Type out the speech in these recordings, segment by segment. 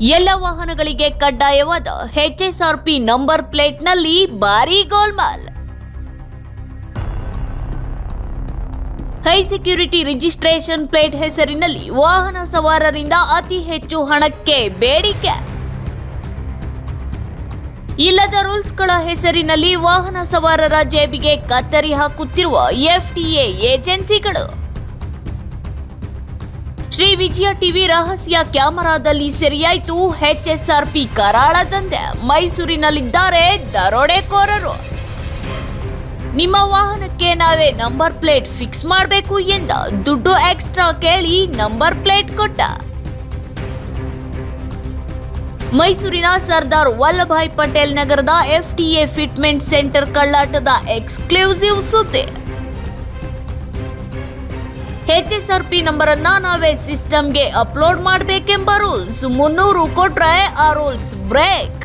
ಎಲ್ಲ ವಾಹನಗಳಿಗೆ ಕಡ್ಡಾಯವಾದ HSRP number ಪ್ಲೇಟ್ನಲ್ಲಿ ಭಾರಿ ಗೋಲ್ಮಾಲ್. ಹೈ ಸೆಕ್ಯೂರಿಟಿ ರಿಜಿಸ್ಟ್ರೇಷನ್ ಪ್ಲೇಟ್ ಹೆಸರಿನಲ್ಲಿ ವಾಹನ ಸವಾರರಿಂದ ಅತಿ ಹೆಚ್ಚು ಹಣಕ್ಕೆ ಬೇಡಿಕೆ. ಇಲ್ಲದ ರೂಲ್ಸ್ಗಳ ಹೆಸರಿನಲ್ಲಿ ವಾಹನ ಸವಾರರ ಜೇಬಿಗೆ ಕತ್ತರಿ ಹಾಕುತ್ತಿರುವ ಎಫ್ಟಿಎ ಏಜೆನ್ಸಿಗಳು. ಶ್ರೀ ವಿಜಯ ಟಿವಿ ರಹಸ್ಯ ಕ್ಯಾಮೆರಾದಲ್ಲಿ ಸೆರೆಯಾಯಿತು ಎಚ್ಎಸ್ಆರ್ಪಿ ಕರಾಳ ದಂಧೆ ಮೈಸೂರಿನಲ್ಲಿದ್ದಾರೆ ದರೋಡೆಕೋರರು. ನಿಮ್ಮ ವಾಹನಕ್ಕೆ ನಾವೇ ನಂಬರ್ ಪ್ಲೇಟ್ ಫಿಕ್ಸ್ ಮಾಡಬೇಕು ಎಂದ ದುಡ್ಡು ಎಕ್ಸ್ಟ್ರಾ ಕೇಳಿ ನಂಬರ್ ಪ್ಲೇಟ್ ಕೊಟ್ಟ. ಮೈಸೂರಿನ ಸರ್ದಾರ್ ವಲ್ಲಭಾಯ್ ಪಟೇಲ್ ನಗರದ ಎಫ್ಟಿಎ ಫಿಟ್ಮೆಂಟ್ ಸೆಂಟರ್ ಕಳ್ಳಾಟದ ಎಕ್ಸ್ಕ್ಲೂಸಿವ್ ಸುದ್ದಿ. ಎಚ್ಎಸ್ಆರ್ಪಿ ನಂಬರ್ ಅನ್ನ ನಾವೇ ಸಿಸ್ಟಮ್ಗೆ ಅಪ್ಲೋಡ್ ಮಾಡಬೇಕೆಂಬ ರೂಲ್ಸ್. ಮುನ್ನೂರು ಕೊಟ್ರೆ ಆ ರೂಲ್ಸ್ ಬ್ರೇಕ್.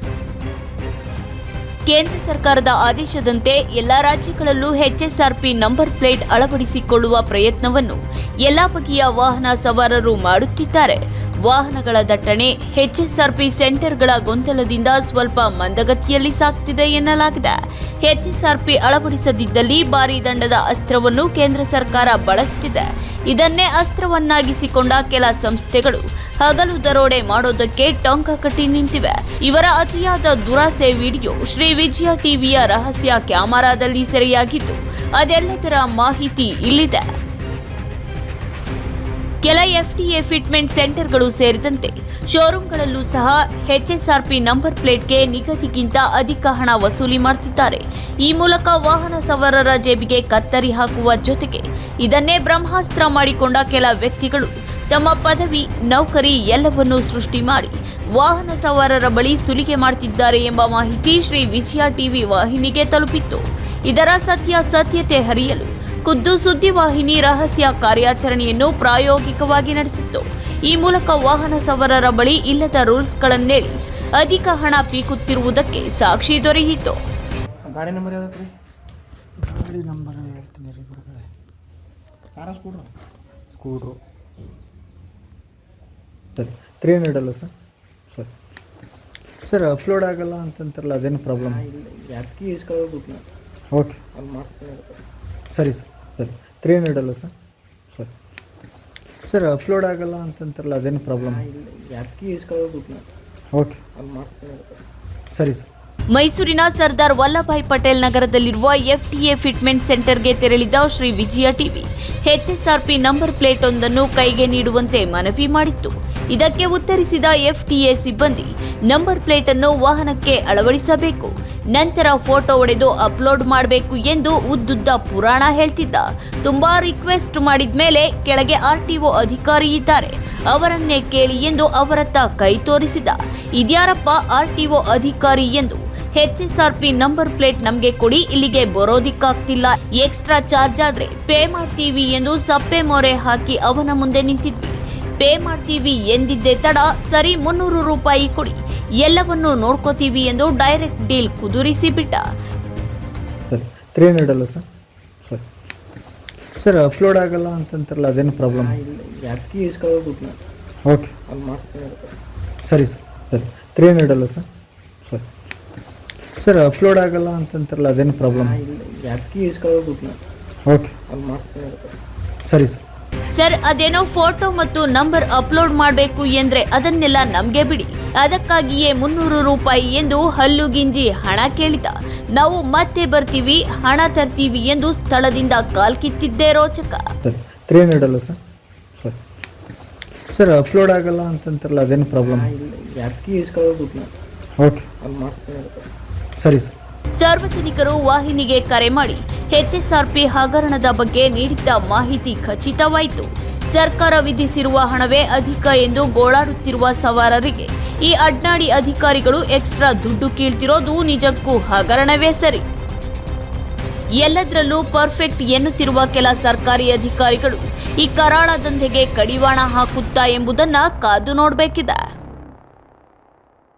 ಕೇಂದ್ರ ಸರ್ಕಾರದ ಆದೇಶದಂತೆ ಎಲ್ಲ ರಾಜ್ಯಗಳಲ್ಲೂ ಎಚ್ಎಸ್ಆರ್ಪಿ ನಂಬರ್ ಪ್ಲೇಟ್ ಅಳವಡಿಸಿಕೊಳ್ಳುವ ಪ್ರಯತ್ನವನ್ನು ಎಲ್ಲ ಬಗೆಯ ವಾಹನ ಸವಾರರು ಮಾಡುತ್ತಿದ್ದಾರೆ. ವಾಹನಗಳ ದಟ್ಟಣೆ ಹೆಚ್ಎಸ್ಆರ್ಪಿ ಸೆಂಟರ್ಗಳ ಗೊಂದಲದಿಂದ ಸ್ವಲ್ಪ ಮಂದಗತಿಯಲ್ಲಿ ಸಾಗ್ತಿದೆ ಎನ್ನಲಾಗಿದೆ. ಹೆಚ್ಎಸ್ಆರ್ಪಿ ಅಳವಡಿಸದಿದ್ದಲ್ಲಿ ಭಾರಿ ದಂಡದ ಅಸ್ತ್ರವನ್ನು ಕೇಂದ್ರ ಸರ್ಕಾರ ಬಳಸುತ್ತಿದೆ ಇದನ್ನೇ ಅಸ್ತ್ರವನ್ನಾಗಿಸಿಕೊಂಡ ಕೆಲ ಸಂಸ್ಥೆಗಳು ಹಗಲು ದರೋಡೆ ಮಾಡೋದಕ್ಕೆ ಟೊಂಕ ಕಟ್ಟಿ ನಿಂತಿವೆ. ಇವರ ಅತಿಯಾದ ದುರಾಸೆ ವಿಡಿಯೋ ಶ್ರೀ ವಿಜಯ ಟಿವಿಯ ರಹಸ್ಯ ಕ್ಯಾಮೆರಾದಲ್ಲಿ ಸೆರೆಯಾಗಿದ್ದು, ಅದೆಲ್ಲದರ ಮಾಹಿತಿ ಇಲ್ಲಿದೆ. ಕೆಲ ಎಫ್ಟಿಎ ಫಿಟ್ಮೆಂಟ್ ಸೆಂಟರ್ಗಳು ಸೇರಿದಂತೆ ಶೋರೂಮ್ಗಳಲ್ಲೂ ಸಹ ಎಚ್ಎಸ್ಆರ್ಪಿ ನಂಬರ್ ಪ್ಲೇಟ್ಗೆ ನಿಗದಿಗಿಂತ ಅಧಿಕ ಹಣ ವಸೂಲಿ ಮಾಡುತ್ತಿದ್ದಾರೆ ಈ ಮೂಲಕ ವಾಹನ ಸವಾರರ ಜೇಬಿಗೆ ಕತ್ತರಿ ಹಾಕುವ ಜೊತೆಗೆ ಇದನ್ನೇ ಬ್ರಹ್ಮಾಸ್ತ್ರ ಮಾಡಿಕೊಂಡ ಕೆಲ ವ್ಯಕ್ತಿಗಳು ತಮ್ಮ ಪದವಿ, ನೌಕರಿ ಎಲ್ಲವನ್ನೂ ಸೃಷ್ಟಿ ಮಾಡಿ ವಾಹನ ಸವಾರರ ಬಳಿ ಸುಲಿಗೆ ಮಾಡುತ್ತಿದ್ದಾರೆ ಎಂಬ ಮಾಹಿತಿ ಶ್ರೀ ವಿಜಯ ಟಿವಿ ವಾಹಿನಿಗೆ ತಲುಪಿತ್ತು. ಇದರ ಸತ್ಯ ಸತ್ಯತೆ ಹರಿಯಲು ಖುದ್ದು ಸುದ್ದಿವಾಹಿನಿ ರಹಸ್ಯ ಕಾರ್ಯಾಚರಣೆಯನ್ನು ಪ್ರಾಯೋಗಿಕವಾಗಿ ನಡೆಸಿತ್ತು. ಈ ಮೂಲಕ ವಾಹನ ಸವಾರರ ಬಳಿ ಇಲ್ಲದ ರೂಲ್ಸ್ಗಳನ್ನೇಳಿ ಅಧಿಕ ಹಣ ಪೀಕುತ್ತಿರುವುದಕ್ಕೆ ಸಾಕ್ಷಿ ದೊರೆಯಿತು. ಗಾಡಿ ನಂಬರ್ ಯಾವ್ದು ಗಾಡಿ ನಂಬರ್ ಹೇಳ್ತೀನಿ ರೀ ಗುರುಗಳೇ. ಕಾರ ಸ್ಕೂಟ್ರು? ಸ್ಕೂಟ್ರು. ಸರಿ ತ್ರೀ ಹಂಡ್ರೆಡ್ ಅಲ್ಲ ಸರ್? ಸರ್. ಸರ್ ಅಪ್ಲೋಡ್ ಆಗಲ್ಲ ಅಂತಂತಾರಲ್ಲ ಅದೇನು ಪ್ರಾಬ್ಲಮ್ ಯಾಕೆ ಓಕೆ ಅಲ್ಲಿ ಮಾಡಿಸ್ತೀನಿ ಸರಿ ಸರ್. ಸರಿ ತ್ರೀ ಹಂಡ್ರೆಡ್ ಅಲ್ಲ ಸರ್? ಸರ್. ಸರ್ ಅಪ್ಲೋಡ್ ಆಗಲ್ಲ ಅಂತಂತಾರಲ್ಲ ಅದೇನು ಪ್ರಾಬ್ಲಮ್ ಯಾಕೆ ಓಕೆ ಸರಿ ಸರ್. ಮೈಸೂರಿನ ಸರ್ದಾರ್ ವಲ್ಲಭಾಯ್ ಪಟೇಲ್ ನಗರದಲ್ಲಿರುವ ಎಫ್ಟಿಎ ಫಿಟ್ಮೆಂಟ್ ಸೆಂಟರ್ಗೆ ತೆರಳಿದ Shri Vijaya TV. HSRP number plate ಒಂದನ್ನು ಕೈಗೆ ನೀಡುವಂತೆ ಮನವಿ ಮಾಡಿತ್ತು. ಇದಕ್ಕೆ ಉತ್ತರಿಸಿದ ಎಫ್ಟಿಎ ಸಿಬ್ಬಂದಿ, ನಂಬರ್ ಪ್ಲೇಟ್ ಅನ್ನು ವಾಹನಕ್ಕೆ ಅಳವಡಿಸಬೇಕು. ನಂತರ ಫೋಟೋ ಒಡೆದು ಅಪ್ಲೋಡ್ ಮಾಡಬೇಕು ಎಂದು ಉದ್ದುದ್ದ ಪುರಾಣ ಹೇಳ್ತಿದ್ದ. ತುಂಬಾ ರಿಕ್ವೆಸ್ಟ್ ಮಾಡಿದ ಮೇಲೆ ಕೆಳಗೆ ಆರ್ಟಿಒ ಅಧಿಕಾರಿ ಇದ್ದಾರೆ. ಅವರನ್ನೇ ಕೇಳಿ ಎಂದು ಅವರತ್ತ ಕೈ ತೋರಿಸಿದ. ಇದ್ಯಾರಪ್ಪ ಆರ್ಟಿಒ ಅಧಿಕಾರಿ ಎಂದು ಎಚ್ಎಸ್ಆರ್ಪಿ ನಂಬರ್ ಪ್ಲೇಟ್ ನಮಗೆ ಕೊಡಿ ಇಲ್ಲಿಗೆ ಬರೋದಿಕ್ಕಾಗ್ತಿಲ್ಲ. ಎಕ್ಸ್ಟ್ರಾ ಚಾರ್ಜ್ ಆದ್ರೆ ಪೇ ಮಾಡ್ತೀವಿ ಎಂದು ಸಪ್ಪೆ ಮೊರೆ ಹಾಕಿ ಅವನ ಮುಂದೆ ನಿಂತಿದ್ವಿ. ಪೇ ಮಾಡ್ತೀವಿ ಎಂದಿದ್ದೆ ತಡ ಸರಿ ಮುನ್ನೂರು ರೂಪಾಯಿ ಕೊಡಿ. ಎಲ್ಲವನ್ನೂ ನೋಡ್ಕೋತೀವಿ ಎಂದು ಡೈರೆಕ್ಟ್ ಡೀಲ್ ಕುದುರಿಸಿ ಬಿಟ್ಟ. ಸರಿ ತ್ರೀ ಹಂಡ್ರೆಡ್ ಅಲ್ಲ ಸರ್? ಸರ್ ಸರ್ ಅಪ್ಲೋಡ್ ಆಗಲ್ಲ ಅಂತಂತಾರಲ್ಲ ಅದೇನು ಪ್ರಾಬ್ಲಮ್ ಯಾಕೆ ಓಕೆ ಅಲ್ಲಿ ಸರಿ ಸರ್. ಸರಿ. ತ್ರೀ ಹಂಡ್ರೆಡ್ ಅಲ್ಲ ಸರ್? ಸರ್ ಸರ್ ಅಪ್ಲೋಡ್ ಆಗಲ್ಲ ಅಂತಂತಾರಲ್ಲ ಅದೇನು ಪ್ರಾಬ್ಲಮ್ ಯಾಕೆ ಓಕೆ ಸರಿ ಸರ್. ಸರ್ ಅದೇನೋ ಫೋಟೋ ಮತ್ತು ನಂಬರ್ ಅಪ್ಲೋಡ್ ಮಾಡಬೇಕು ಎಂದ್ರೆ ಅದನ್ನೆಲ್ಲ ನಮ್ಗೆ ಬಿಡಿ. ಅದಕ್ಕಾಗಿಯೇ ಮುನ್ನೂರು ರೂಪಾಯಿ ಎಂದು ಹಲ್ಲು ಗಿಂಜಿ ಹಣ ಕೇಳಿದ. ನಾವು ಮತ್ತೆ ಬರ್ತೀವಿ ಹಣ ತರ್ತೀವಿ ಎಂದು ಸ್ಥಳದಿಂದ ಕಾಲ್ ಕಿತ್ತಿದ್ದೇ ರೋಚಕ. ಸರಿ. ತ್ರೀ ಹಂಡ್ರೆಡ್ ಅಲ್ಲ ಸರ್? ಸರ್. ಸರ್ ಅಪ್ಲೋಡ್ ಆಗಲ್ಲ ಅಂತಂತಾರಲ್ಲ ಅದೇನು ಪ್ರಾಬ್ಲಮ್ ಯಾಕೆ ಓಕೆ ಅಲ್ಲಿ ಮಾಡಿಸ್ತೀನಿ ಸರಿ ಸರ್. ಸಾರ್ವಜನಿಕರು ವಾಹಿನಿಗೆ ಕರೆ ಮಾಡಿ ಎಚ್ಎಸ್ಆರ್ಪಿ ಹಗರಣದ ಬಗ್ಗೆ ನೀಡಿದ್ದ ಮಾಹಿತಿ ಖಚಿತವಾಯಿತು. ಸರ್ಕಾರ ವಿಧಿಸಿರುವ ಹಣವೇ ಅಧಿಕ ಎಂದು ಗೋಳಾಡುತ್ತಿರುವ ಸವಾರರಿಗೆ ಈ ಅಡ್ನಾಡಿ ಅಧಿಕಾರಿಗಳು ಎಕ್ಸ್ಟ್ರಾ ದುಡ್ಡು ಕೀಳ್ತಿರೋದು ನಿಜಕ್ಕೂ ಹಗರಣವೇ ಸರಿ. ಎಲ್ಲದರಲ್ಲೂ ಪರ್ಫೆಕ್ಟ್ ಎನ್ನುತ್ತಿರುವ ಕೆಲ ಸರ್ಕಾರಿ ಅಧಿಕಾರಿಗಳು ಈ ಕರಾಳ ದಂಧೆಗೆ ಕಡಿವಾಣ ಹಾಕುತ್ತಾ ಎಂಬುದನ್ನ ಕಾದು ನೋಡಬೇಕಿದೆ.